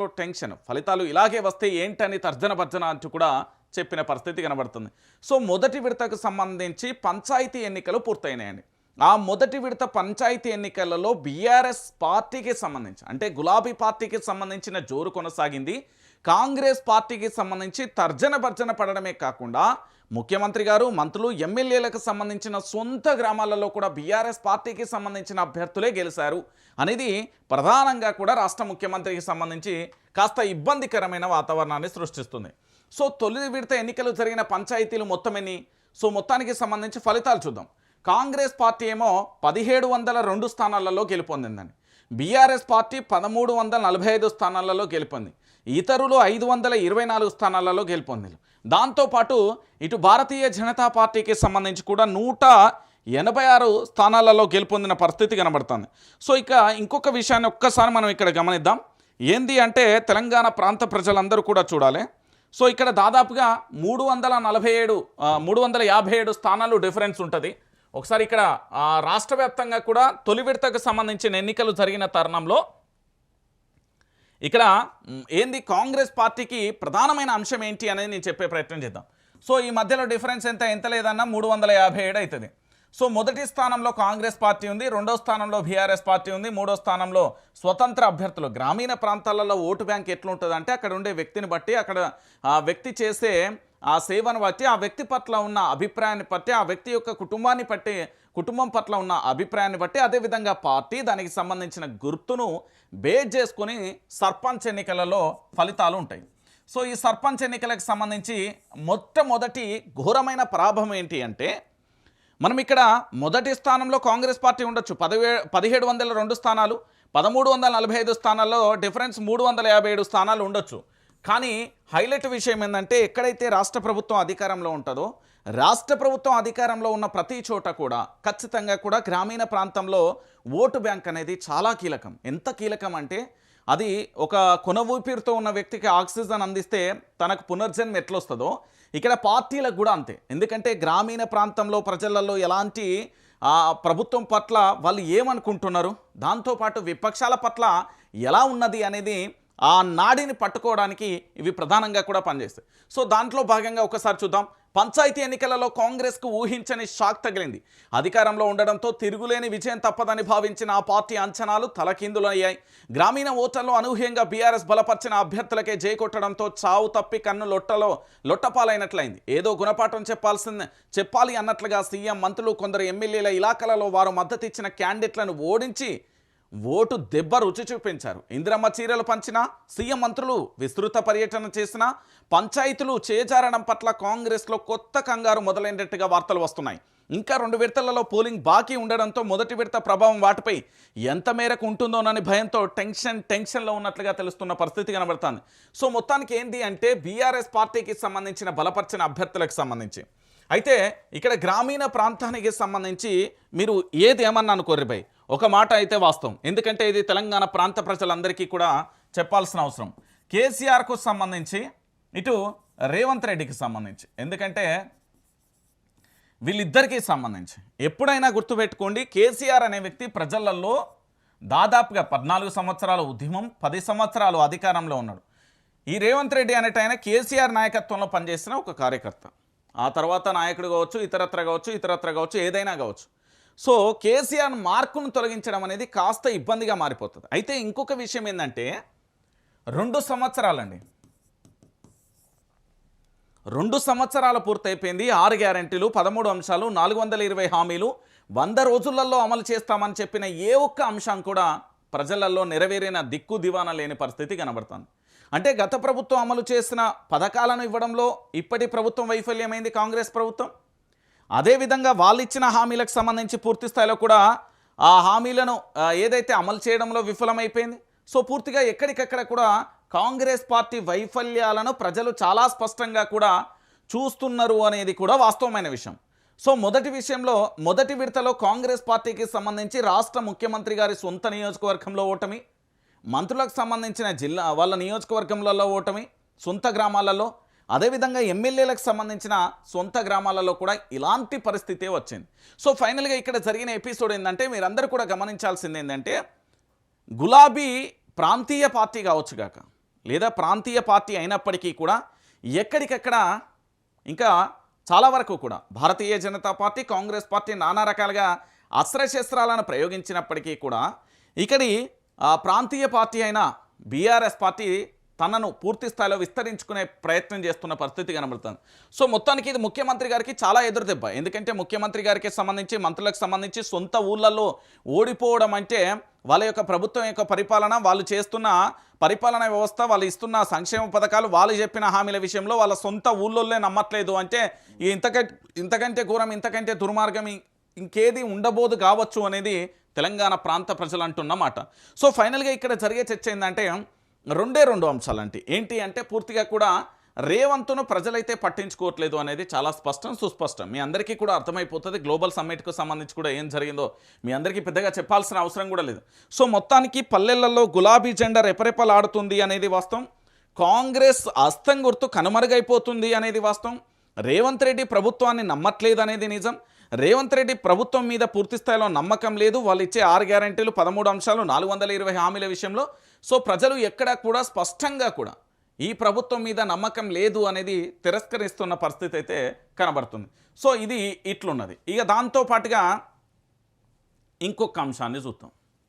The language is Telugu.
లో టెన్షన్ ఫలితాలు ఇలాగే వస్తే ఏంటని తర్జన భర్జన అంటూ కూడా చెప్పిన పరిస్థితి కనబడుతుంది. సో మొదటి విడతకు సంబంధించి పంచాయతీ ఎన్నికలు పూర్తయినాయండి. ఆ మొదటి విడత పంచాయతీ ఎన్నికలలో బీఆర్ఎస్ పార్టీకి సంబంధించి అంటే గులాబీ పార్టీకి సంబంధించిన జోరు కొనసాగింది. కాంగ్రెస్ పార్టీకి సంబంధించి తర్జన భర్జన పడడమే కాకుండా ముఖ్యమంత్రి గారు మంత్రులు ఎమ్మెల్యేలకు సంబంధించిన సొంత గ్రామాలలో కూడా బీఆర్ఎస్ పార్టీకి సంబంధించిన అభ్యర్థులే గెలిచారు అనేది ప్రధానంగా కూడా రాష్ట్ర ముఖ్యమంత్రికి సంబంధించి కాస్త ఇబ్బందికరమైన వాతావరణాన్ని సృష్టిస్తుంది. సో తొలి విడత ఎన్నికలు జరిగిన పంచాయతీలు మొత్తం ఎన్ని? సో మొత్తానికి సంబంధించి ఫలితాలు చూద్దాం. కాంగ్రెస్ పార్టీ ఏమో పదిహేడు వందల రెండు స్థానాలలో గెలుపొందిందని. బీఆర్ఎస్ పార్టీ పదమూడు వందల నలభై ఐదు స్థానాలలో గెలుపొంది. ఇతరులు ఐదు వందల ఇరవై నాలుగు స్థానాలలో గెలుపొందారు దాంతోపాటు ఇటు భారతీయ జనతా పార్టీకి సంబంధించి కూడా నూట ఎనభై ఆరు స్థానాలలో గెలుపొందిన పరిస్థితి కనబడుతుంది. సో ఇక ఇంకొక విషయాన్ని ఒక్కసారి మనం ఇక్కడ గమనిద్దాం. ఏంది అంటే తెలంగాణ ప్రాంత ప్రజలందరూ కూడా చూడాలి. సో ఇక్కడ దాదాపుగా మూడు వందల నలభై ఏడు మూడు వందల యాభై ఏడు స్థానాలు డిఫరెన్స్ ఉంటుంది. ఒకసారి ఇక్కడ రాష్ట్ర వ్యాప్తంగా కూడా తొలి విడతకు సంబంధించిన ఎన్నికలు జరిగిన తరుణంలో ఇక్కడ ఏంది కాంగ్రెస్ పార్టీకి ప్రధానమైన అంశం ఏంటి అనేది నేను చెప్పే ప్రయత్నం చేద్దాం. సో ఈ మధ్యలో డిఫరెన్స్ ఎంత ఎంత లేదన్నా మూడు వందల యాభై ఏడు అవుతుంది సో మొదటి స్థానంలో కాంగ్రెస్ పార్టీ ఉంది రెండో స్థానంలో బీఆర్ఎస్ పార్టీ ఉంది మూడో స్థానంలో స్వతంత్ర అభ్యర్థులు. గ్రామీణ ప్రాంతాలలో ఓటు బ్యాంక్ ఎట్లుంటుందంటే అక్కడ ఉండే వ్యక్తిని బట్టి అక్కడ ఆ వ్యక్తి చేసే ఆ సేవను బట్టి ఆ వ్యక్తి పట్ల ఉన్న అభిప్రాయాన్ని బట్టి ఆ వ్యక్తి యొక్క కుటుంబాన్ని బట్టి కుటుంబం పట్ల ఉన్న అభిప్రాయాన్ని బట్టి అదేవిధంగా పార్టీ దానికి సంబంధించిన గుర్తును బేస్ చేసుకొని సర్పంచ్ ఎన్నికలలో ఫలితాలు ఉంటాయి. సో ఈ సర్పంచ్ ఎన్నికలకు సంబంధించి మొట్టమొదటి ఘోరమైన ప్రాభం ఏంటి అంటే మనం ఇక్కడ మొదటి స్థానంలో కాంగ్రెస్ పార్టీ ఉండొచ్చు. పదివే పదిహేడు వందల రెండు స్థానాలు పదమూడు వందల నలభై ఐదు స్థానాల్లో డిఫరెన్స్ మూడు వందల యాభై ఏడు స్థానాలు ఉండొచ్చు. కానీ హైలైట్ విషయం ఏంటంటే ఎక్కడైతే రాష్ట్ర ప్రభుత్వం అధికారంలో ఉంటుందో రాష్ట్ర ప్రభుత్వం అధికారంలో ఉన్న ప్రతి చోట కూడా ఖచ్చితంగా కూడా గ్రామీణ ప్రాంతంలో ఓటు బ్యాంక్ అనేది చాలా కీలకం. ఎంత కీలకం అంటే అది ఒక కొన ఊపిరితో ఉన్న వ్యక్తికి ఆక్సిజన్ అందిస్తే తనకు పునర్జన్మ ఎట్లొస్తుందో ఇక్కడ పార్టీలకు కూడా అంతే. ఎందుకంటే గ్రామీణ ప్రాంతంలో ప్రజలలో ఎలాంటి ప్రభుత్వం పట్ల వాళ్ళు ఏమనుకుంటున్నారు? దాంతోపాటు విపక్షాల పట్ల ఎలా ఉన్నది అనేది ఆ నాడిని పట్టుకోవడానికి ఇవి ప్రధానంగా కూడా పనిచేస్తాయి. సో దాంట్లో భాగంగా ఒకసారి చూద్దాం. పంచాయతీ ఎన్నికలలో కాంగ్రెస్కు ఊహించని షాక్ తగిలింది. అధికారంలో ఉండడంతో తిరుగులేని విజయం తప్పదని భావించిన ఆ పార్టీ అంచనాలు తలకిందులయ్యాయి. గ్రామీణ ఓటర్లు అనూహ్యంగా బీఆర్ఎస్ బలపరిచిన అభ్యర్థులకే జై కొట్టడంతో చావు తప్పి కన్ను లొట్టలో లొట్టపాలైనట్లయింది. ఏదో గుణపాఠం చెప్పాల్సింది చెప్పాలి అన్నట్లుగా సీఎం మంత్రులు కొందరు ఎమ్మెల్యేల ఇలాకలలో వారు మద్దతిచ్చిన క్యాండిడేట్లను ఓడించి ఓటు దెబ్బ రుచి చూపించారు. ఇందిరమ్మ చీరలు పంచిన సీఎం మంత్రులు విస్తృత పర్యటన చేసిన పంచాయతీలు చేజారడం పట్ల కాంగ్రెస్లో కొత్త కంగారు మొదలైనట్టుగా వార్తలు వస్తున్నాయి. ఇంకా రెండు విడతలలో పోలింగ్ బాకీ ఉండడంతో మొదటి విడత ప్రభావం వాటిపై ఎంత మేరకు ఉంటుందోనని భయంతో టెన్షన్ టెన్షన్లో ఉన్నట్లుగా తెలుస్తున్న పరిస్థితి కనబడుతుంది. సో మొత్తానికి ఏంటి అంటే బీఆర్ఎస్ పార్టీకి సంబంధించిన బలపరిచిన అభ్యర్థులకు సంబంధించి. అయితే ఇక్కడ గ్రామీణ ప్రాంతానికి సంబంధించి మీరు ఏది ఏమన్నా అనుకోర్రి భయ్ ఒక మాట అయితే వాస్తవం. ఎందుకంటే ఇది తెలంగాణ ప్రాంత ప్రజలందరికీ కూడా చెప్పాల్సిన అవసరం. కేసీఆర్కు సంబంధించి ఇటు రేవంత్ రెడ్డికి సంబంధించి. ఎందుకంటే వీళ్ళిద్దరికీ సంబంధించి. ఎప్పుడైనా గుర్తుపెట్టుకోండి కేసీఆర్ అనే వ్యక్తి ప్రజలలో దాదాపుగా పద్నాలుగు సంవత్సరాల ఉద్యమం పది సంవత్సరాలు అధికారంలో ఉన్నాడు. ఈ రేవంత్ రెడ్డి అనేట ఆయన కేసీఆర్ నాయకత్వంలో పనిచేసిన ఒక కార్యకర్త. ఆ తర్వాత నాయకుడు కావచ్చు ఇతరత్ర కావచ్చు ఇతరత్ర కావచ్చు ఏదైనా కావచ్చు. సో కేసీఆర్ మార్కును తొలగించడం అనేది కాస్త ఇబ్బందిగా మారిపోతుంది. అయితే ఇంకొక విషయం ఏంటంటే రెండు సంవత్సరాలండి. రెండు సంవత్సరాలు పూర్తయిపోయింది ఆరు గ్యారెంటీలు పదమూడు అంశాలు నాలుగు వందల ఇరవై హామీలు వంద రోజులలో అమలు చేస్తామని చెప్పిన ఏ ఒక్క అంశం కూడా ప్రజలలో నెరవేరిన దిక్కు దివాన లేని పరిస్థితి కనబడుతుంది. అంటే గత ప్రభుత్వం అమలు చేసిన పథకాలను ఇవ్వడంలో ఇప్పటి ప్రభుత్వం వైఫల్యమైంది కాంగ్రెస్ ప్రభుత్వం. అదేవిధంగా వాళ్ళు ఇచ్చిన హామీలకు సంబంధించి పూర్తి స్థాయిలో కూడా ఆ హామీలను ఏదైతే అమలు చేయడంలో విఫలమైపోయింది. సో పూర్తిగా ఎక్కడికక్కడ కూడా కాంగ్రెస్ పార్టీ వైఫల్యాలను ప్రజలు చాలా స్పష్టంగా కూడా చూస్తున్నారు అనేది కూడా వాస్తవమైన విషయం. సో మొదటి విషయంలో మొదటి విడతలో కాంగ్రెస్ పార్టీకి సంబంధించి రాష్ట్ర ముఖ్యమంత్రి గారి సొంత నియోజకవర్గంలో ఓటమి మంత్రులకు సంబంధించిన జిల్లా వాళ్ళ నియోజకవర్గంలలో ఓటమి సొంత గ్రామాలలో అదేవిధంగా ఎమ్మెల్యేలకు సంబంధించిన సొంత గ్రామాలలో కూడా ఇలాంటి పరిస్థితే వచ్చింది. సో ఫైనల్గా ఇక్కడ జరిగిన ఎపిసోడ్ ఏంటంటే మీరందరూ కూడా గమనించాల్సింది ఏంటంటే గులాబీ ప్రాంతీయ పార్టీ కావచ్చు కాక లేదా ప్రాంతీయ పార్టీ అయినప్పటికీ కూడా ఎక్కడికక్కడ ఇంకా చాలా వరకు కూడా భారతీయ జనతా పార్టీ కాంగ్రెస్ పార్టీ నానా రకాలుగా అస్త్రశస్త్రాలను ప్రయోగించినప్పటికీ కూడా ఇక్కడి ప్రాంతీయ పార్టీ అయిన బీఆర్ఎస్ పార్టీ తనను పూర్తి స్థాయిలో విస్తరించుకునే ప్రయత్నం చేస్తున్న పరిస్థితి కనబడుతుంది. సో మొత్తానికి ఇది ముఖ్యమంత్రి గారికి చాలా ఎదురుదెబ్బ. ఎందుకంటే ముఖ్యమంత్రి గారికి సంబంధించి మంత్రులకు సంబంధించి సొంత ఊళ్ళల్లో ఓడిపోవడం అంటే వాళ్ళ యొక్క ప్రభుత్వం యొక్క పరిపాలన వాళ్ళు చేస్తున్న పరిపాలన వ్యవస్థ వాళ్ళు ఇస్తున్న సంక్షేమ పథకాలు వాళ్ళు చెప్పిన హామీల విషయంలో వాళ్ళ సొంత ఊళ్ళోనే నమ్మట్లేదు అంటే ఇంతకంటే ఇంతకంటే ఘోరం ఇంతకంటే దుర్మార్గం ఇంకేది ఉండబోదు కావచ్చు అనేది తెలంగాణ ప్రాంత ప్రజలు అంటున్నమాట సో ఫైనల్గా ఇక్కడ జరిగే చర్చ ఏంటంటే రెండే రెండు అంశాలంటే ఏంటి అంటే పూర్తిగా కూడా రేవంత్ను ప్రజలైతే పట్టించుకోవట్లేదు అనేది చాలా స్పష్టం సుస్పష్టం. మీ అందరికీ కూడా అర్థమైపోతుంది. గ్లోబల్ సమ్మిట్కు సంబంధించి కూడా ఏం జరిగిందో మీ అందరికీ పెద్దగా చెప్పాల్సిన అవసరం కూడా లేదు. సో మొత్తానికి పల్లెలలో గులాబీ జెండా రెపరెపలాడుతుంది అనేది వాస్తవం. కాంగ్రెస్ అస్తం గుర్తు కనుమరుగైపోతుంది అనేది వాస్తవం. రేవంత్ రెడ్డి ప్రభుత్వాన్ని నమ్మట్లేదు అనేది నిజం. రేవంత్ రెడ్డి ప్రభుత్వం మీద పూర్తి స్థాయిలో నమ్మకం లేదు. వాళ్ళు ఇచ్చే ఆరు గ్యారంటీలు పదమూడు అంశాలు నాలుగు వందల ఇరవై హామీల విషయంలో సో ప్రజలు ఎక్కడా కూడా స్పష్టంగా కూడా ఈ ప్రభుత్వం మీద నమ్మకం లేదు అనేది తిరస్కరిస్తున్న పరిస్థితి అయితే కనబడుతుంది. సో ఇది ఇట్లున్నది. ఇక దాంతో పాటుగా ఇంకొక అంశాన్ని చూద్దాం.